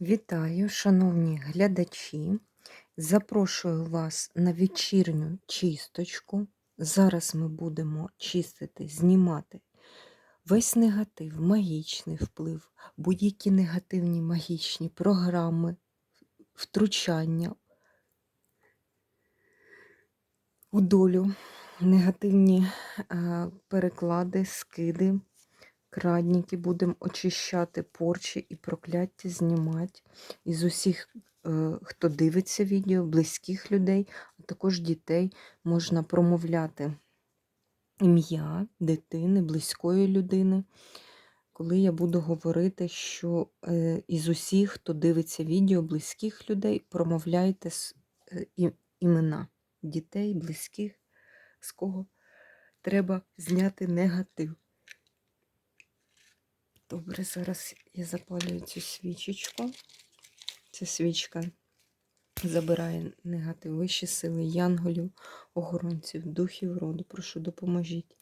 Вітаю, шановні глядачі. Запрошую вас на вечірню чисточку. Зараз ми будемо чистити, знімати весь негатив, магічний вплив, будь-які негативні магічні програми, втручання у долю, негативні е, переклади, скиди. Крадники будемо очищати порчі і прокляття знімати із усіх, е, хто дивиться відео, близьких людей, а також дітей можна промовляти ім'я дитини, близької людини. Коли я буду говорити, що е, із усіх, хто дивиться відео, близьких людей, промовляйте е, імена дітей, близьких, з кого треба зняти негатив. Добре, зараз я запалюю цю свічечку. Ця свічка забирає негатив, вищі сили, янголів, охоронців, духів роду. Прошу, допоможіть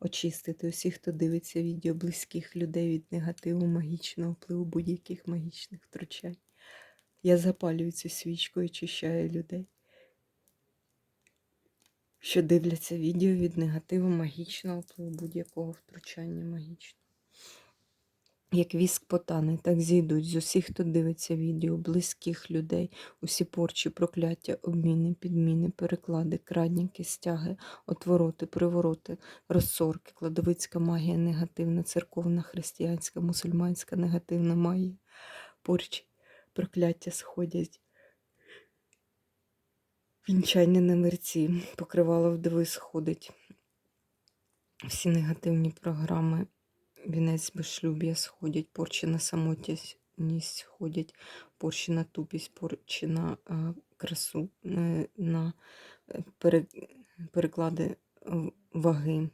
очистити усіх, хто дивиться відео близьких людей від негативу, магічного впливу, будь-яких магічних втручань. Я запалюю цю свічку і очищаю людей, що дивляться відео від негативу, магічного впливу, будь-якого втручання магічного. Як віск потане, так зійдуть з усіх, хто дивиться відео, близьких людей, усі порчі, прокляття, обміни, підміни, переклади, крадніки, стяги, отвороти, привороти, розсорки, кладовицька магія негативна, церковна, християнська, мусульманська негативна магія, порчі, прокляття сходять. Вінчання на мерці, покривало вдови сходить. Всі негативні програми Вінець безшлюб'я сходять, порчі на самотність сходять, порчі на тупість, порчі на е, красу, е, на е, пере, переклади ваги.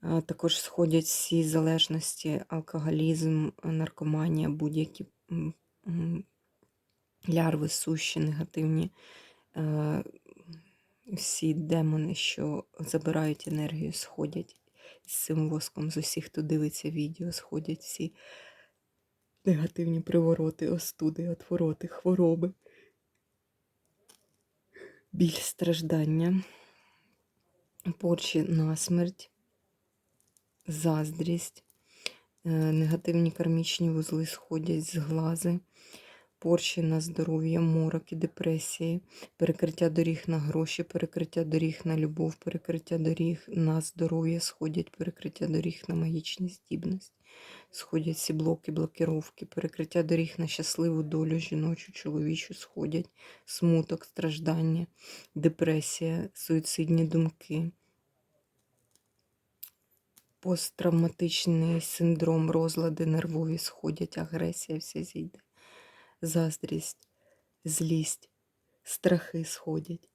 А Також сходять всі залежності, алкоголізм, наркоманія, будь-які лярви, сущі, негативні, е, всі демони, що забирають енергію, сходять з цим воском з усіх, хто дивиться відео, сходять всі негативні привороти, остуди, отвороти, хвороби, біль, страждання, порчі на смерть, заздрість, е, негативні кармічні вузли сходять з глази, порчі на здоров'я, мороки, депресії, перекриття доріг на гроші, перекриття доріг на любов, перекриття доріг на здоров'я, сходять перекриття доріг на магічні здібності. Сходять всі блоки, блокировки, перекриття доріг на щасливу долю жіночу, чоловічу, сходять смуток, страждання, депресія, суїцидні думки, посттравматичний синдром, розлади нервові сходять, агресія вся зійде, заздрість, злість, страхи сходять.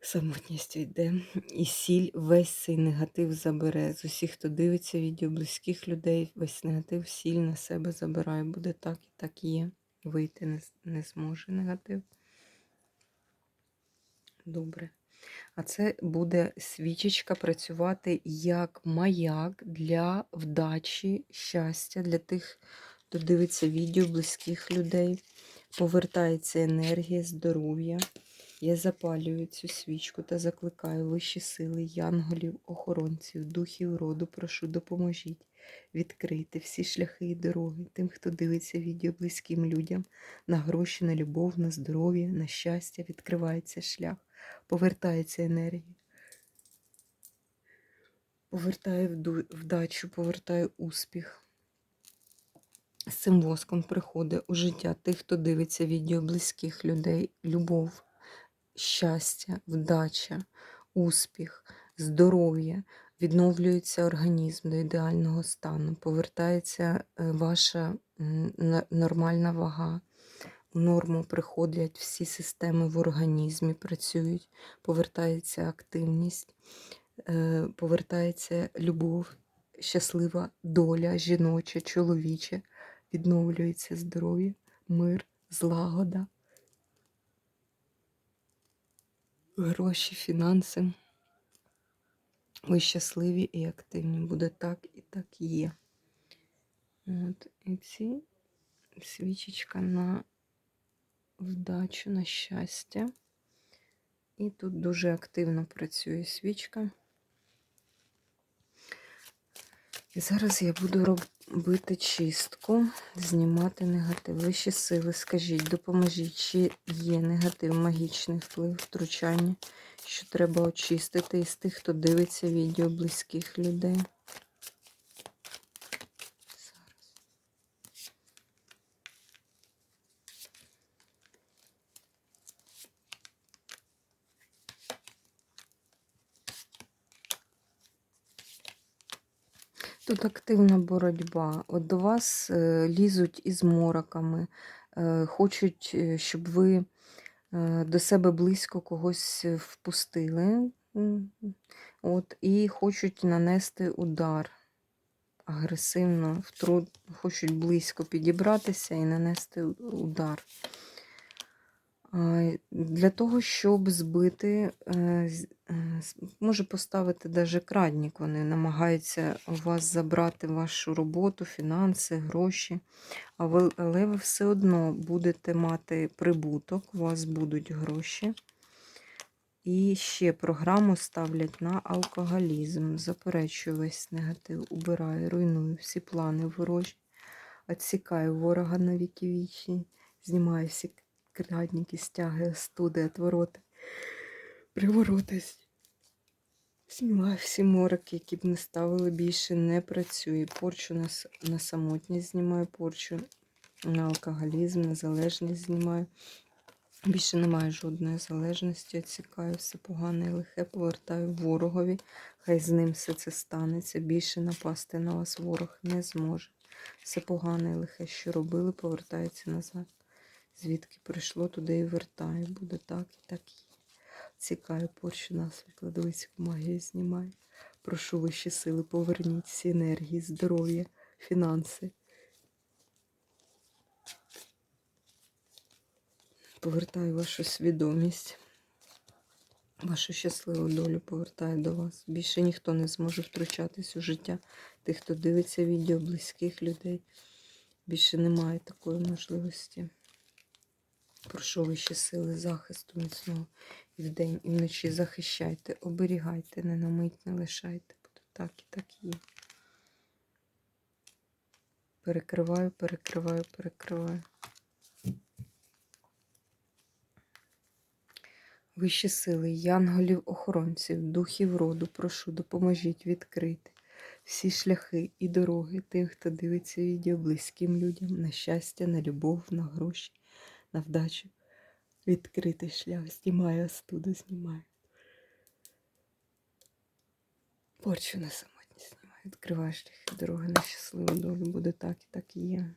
Самотність йде, і сіль весь цей негатив забере. З усіх, хто дивиться відео близьких людей, весь негатив сіль на себе забирає. Буде так і так є. Вийти не, не зможе негатив. Добре. А це буде свічечка працювати як маяк для вдачі, щастя, для тих, хто дивиться відео близьких людей. Повертається енергія, здоров'я. Я запалюю цю свічку та закликаю вищі сили, янголів, охоронців, духів роду, прошу, допоможіть відкрити всі шляхи і дороги тим, хто дивиться відео близьким людям, на гроші, на любов, на здоров'я, на щастя, відкривається шлях, повертається енергія. Повертає вдачу, повертає успіх. З цим воском приходить у життя тих, хто дивиться відео близьких людей, любов, щастя, вдача, успіх, здоров'я, відновлюється організм до ідеального стану, повертається е, ваша нормальна вага. У норму приходять всі системи в організмі, працюють, повертається активність, е, повертається любов, щаслива доля, жіноча, чоловіча, відновлюється здоров'я, мир, злагода. гроші, фінанси. Ви щасливі і активні. Буде так і так є. От, і ці свічечка на вдачу, на щастя. І тут дуже активно працює свічка. І зараз я буду робити чистку, знімати негатив. Вищі сили, скажіть, допоможіть, чи є негатив, магічний вплив, втручання, що треба очистити із тих, хто дивиться відео близьких людей. Тут активна боротьба. От до вас е, лізуть із мороками, е, хочуть, е, щоб ви до себе близько когось впустили. От, і хочуть нанести удар агресивно, втру... хочуть близько підібратися і нанести удар. Для того, щоб збити, е, е, може поставити даже крадник, вони намагаються у вас забрати вашу роботу, фінанси, гроші, але ви все одно будете мати прибуток, у вас будуть гроші. І ще програму ставлять на алкоголізм. Заперечую весь негатив, убираю, руйную всі плани ворожі, відсікаю ворога на віки вічні, знімаю всі крадники, стяги, остуди, отвороти, привороти. Знімаю всі мороки, які б не ставили, більше не працює. Порчу на, на самотність знімаю, порчу на алкоголізм, на залежність знімаю. Більше немає жодної залежності, відсікаю все погане і лихе, повертаю ворогові. Хай з ним все це станеться. Більше напасти на вас ворог не зможе. Все погане і лихе, що робили, повертається назад. Звідки прийшло, туди і вертаю. Буде так і так. Цікаю порчу нас, викладовицьку магію знімаю. Прошу вищі сили, поверніть всі енергії, здоров'я, фінанси. Повертаю вашу свідомість, вашу щасливу долю повертаю до вас. Більше ніхто не зможе втручатись у життя тих, хто дивиться відео, близьких людей. Більше немає такої можливості. Прошу вищі сили захисту міцного і вдень, і вночі захищайте, оберігайте, не на мить не лишайте. Буде так і так є. Перекриваю, перекриваю, перекриваю. Вищі сили, янголів, охоронців, духів роду, прошу, допоможіть відкрити всі шляхи і дороги тим, хто дивиться відео близьким людям на щастя, на любов, на гроші, на вдачу. Відкритий шлях, знімаю остуду, знімаю. Порчу на самотність знімаю. Відкриваю шляхи дороги на щасливу долю. Буде так і так і є.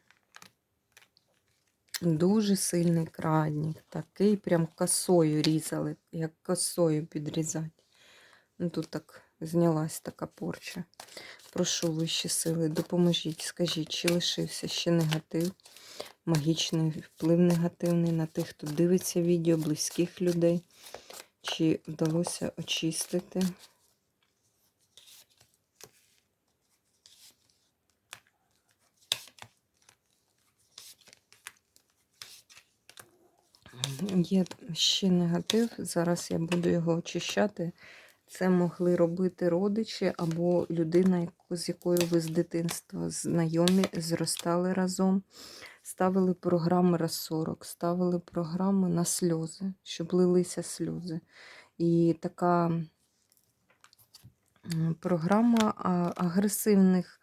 Дуже сильний крадник, такий прям косою різали, як косою підрізати. Ну, тут так знялась така порча. Прошу вищі сили, допоможіть, скажіть, чи лишився ще негатив, магічний вплив негативний на тих, хто дивиться відео, близьких людей, чи вдалося очистити. Є ще негатив, зараз я буду його очищати. Це могли робити родичі або людина, з якою ви з дитинства знайомі, зростали разом. Ставили програми раз 40, ставили програми на сльози, щоб лилися сльози. І така програма агресивних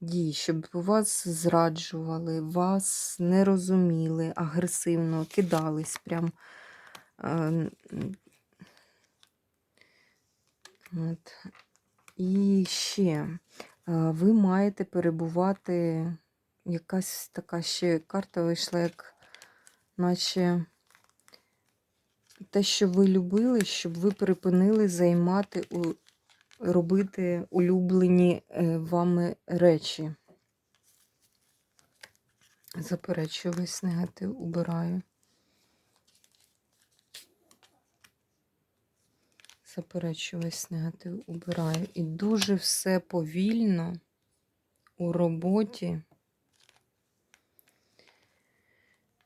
дій, щоб вас зраджували, вас не розуміли, агресивно кидались прям. От. І ще ви маєте перебувати, якась така ще карта вийшла, як наче те, що ви любили, щоб ви припинили займати, робити улюблені е, вами речі. Заперечую весь негатив, убираю. заперечу, весь негатив убираю. І дуже все повільно у роботі.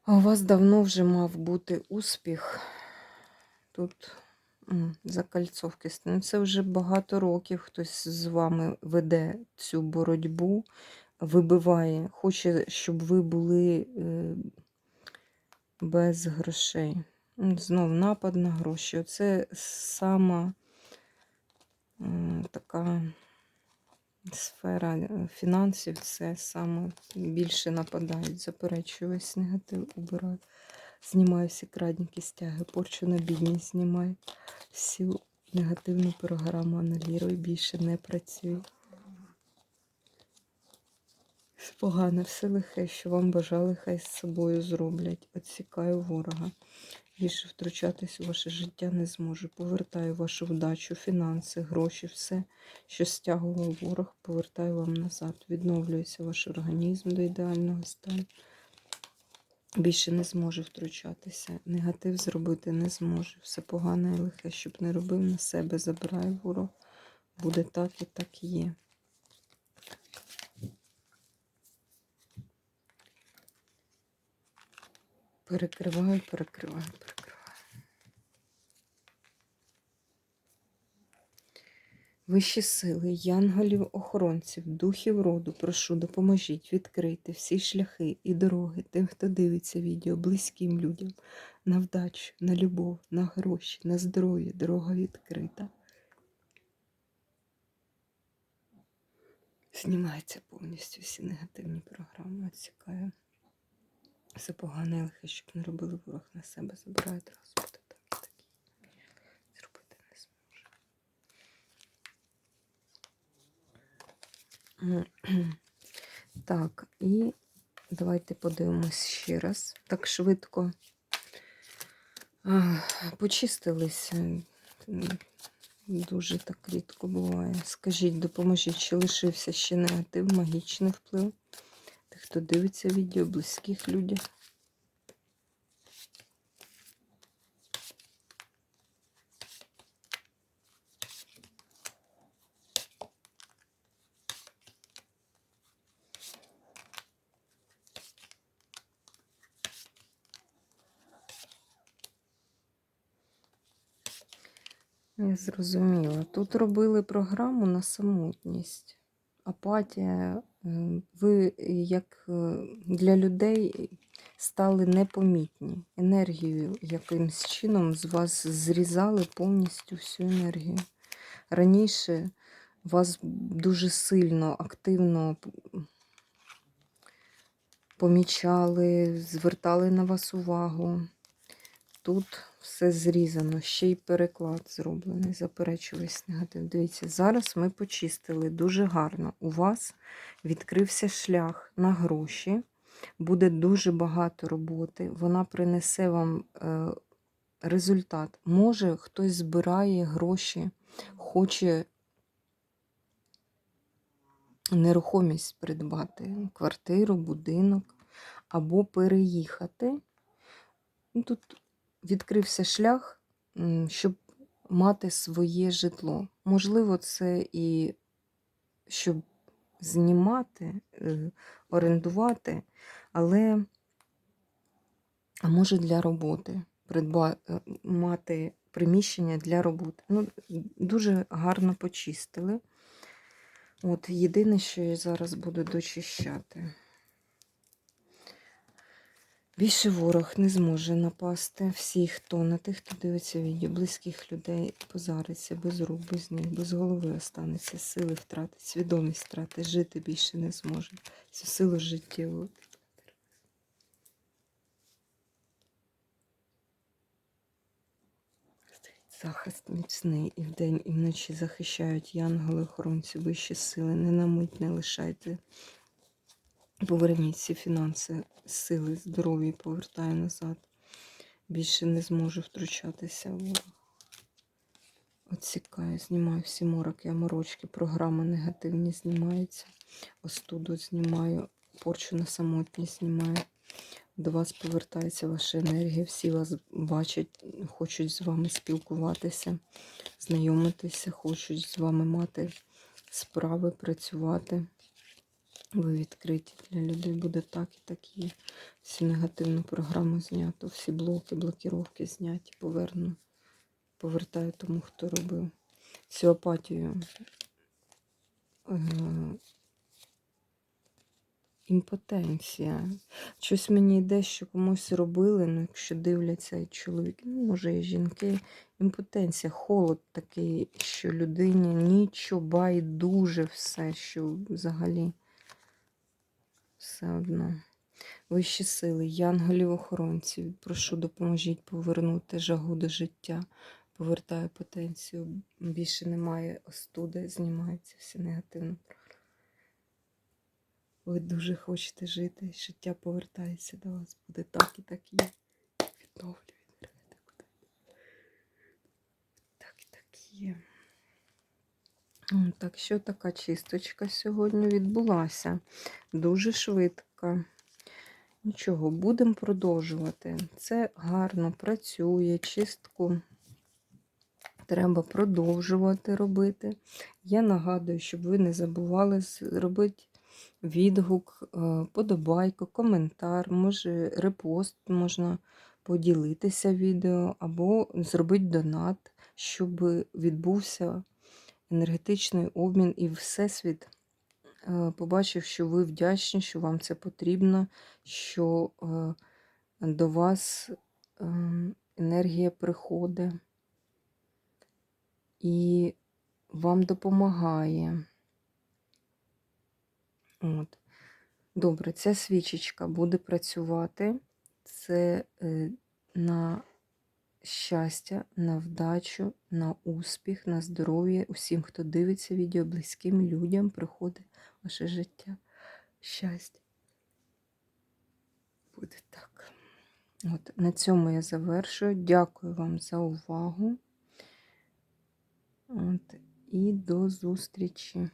А у вас давно вже мав бути успіх. Тут закальцовки. Ну, це вже багато років хтось з вами веде цю боротьбу, вибиває, хоче, щоб ви були е, без грошей. Знов напад на гроші. Оце сама така сфера е, фінансів, це саме більше нападають, заперечую весь негатив, убираю. Знімаю всі крадніки, стяги, порчу на бідність знімаю. Всю негативну програму аналірую, більше не працюю. Погане, все лихе, що вам бажали, хай з собою зроблять. Отсікаю ворога. Більше втручатись у ваше життя не зможу. Повертаю вашу вдачу, фінанси, гроші, все, що стягував ворог, повертаю вам назад. Відновлюється ваш організм до ідеального стану. Більше не зможу втручатися. Негатив зробити не зможу. Все погане і лихе, щоб не робив на себе, забираю ворог. Буде так і так є. Перекриваю, перекриваю, перекриваю. Вищі сили, янголів, охоронців, духів роду, прошу, допоможіть відкрити всі шляхи і дороги тим, хто дивиться відео, близьким людям, на вдачу, на любов, на гроші, на здоров'я, дорога відкрита. Знімається повністю всі негативні програми, відсікаю. Все погане лихе, щоб не робили ворог на себе, забираю одразу так і так. Зробити не зможу. Так, і давайте подивимось ще раз. Так швидко почистилися. Дуже так рідко буває. Скажіть, допоможіть, чи лишився ще негатив, магічний вплив? Хто дивиться відео, близьких людях. Я зрозуміла. Тут робили програму на самотність. Апатія. Ви як е, для людей стали непомітні. Енергію якимсь чином з вас зрізали повністю всю енергію. Раніше вас дуже сильно, активно помічали, звертали на вас увагу. Тут все зрізано, ще й переклад зроблений, заперечу весь негатив. Дивіться, зараз ми почистили дуже гарно. У вас відкрився шлях на гроші, буде дуже багато роботи, вона принесе вам е, результат. Може, хтось збирає гроші, хоче нерухомість придбати, квартиру, будинок, або переїхати. Тут відкрився шлях, щоб мати своє житло. Можливо, це і щоб знімати, е, орендувати, але а може для роботи, е, мати приміщення для роботи. Ну, дуже гарно почистили. От єдине, що я зараз буду дочищати. Більше ворог не зможе напасти. Всі, хто на тих, хто дивиться відео, близьких людей позариться, без рук, без ніг, без голови останеться, сили втратить, свідомість втратить, жити більше не зможе. Цю силу життєву. Захист міцний і вдень, і вночі захищають янголи, охоронці, вищі сили. Не на мить не лишайте. Поверніть всі фінанси, сили, здоров'я повертаю назад. Більше не зможу втручатися в. Отсікаю, знімаю всі мороки, аморочки, програми негативні знімаються. Остуду знімаю, порчу на самотність знімаю. До вас повертається ваша енергія, всі вас бачать, хочуть з вами спілкуватися, знайомитися, хочуть з вами мати справи, працювати. Ви відкриті для людей буде так і так є. Всі негативну програму знято, всі блоки, блокіровки зняті, поверну. Повертаю тому, хто робив. Цю апатію. Е, імпотенція. Щось мені йде, що комусь робили, ну, якщо дивляться і чоловіки, ну, може, і жінки. Імпотенція, холод такий, що людині нічого байдуже все, що взагалі все одно. Вищі сили, янголів-охоронців, прошу, допоможіть повернути жагу до життя, повертаю потенцію. Більше немає остуди, знімаються всі негативні. Ви дуже хочете жити, життя повертається до вас. Буде так і так і. Відновлює енергетику. Так і так є. Так що така чисточка сьогодні відбулася. Дуже швидко. Нічого, будемо продовжувати. Це гарно працює, чистку треба продовжувати робити. Я нагадую, щоб ви не забували зробити відгук, е, подобайку, коментар, може репост, можна поділитися відео або зробити донат, щоб відбувся енергетичний обмін і Всесвіт е, побачив, що ви вдячні, що вам це потрібно, що е, до вас е, енергія приходить і вам допомагає. От. Добре, ця свічечка буде працювати. Це на щастя, на вдачу, на успіх, на здоров'я усім, хто дивиться відео, близьким людям приходить ваше життя. Щастя. Буде так. От, на цьому я завершую. Дякую вам за увагу. От, і до зустрічі.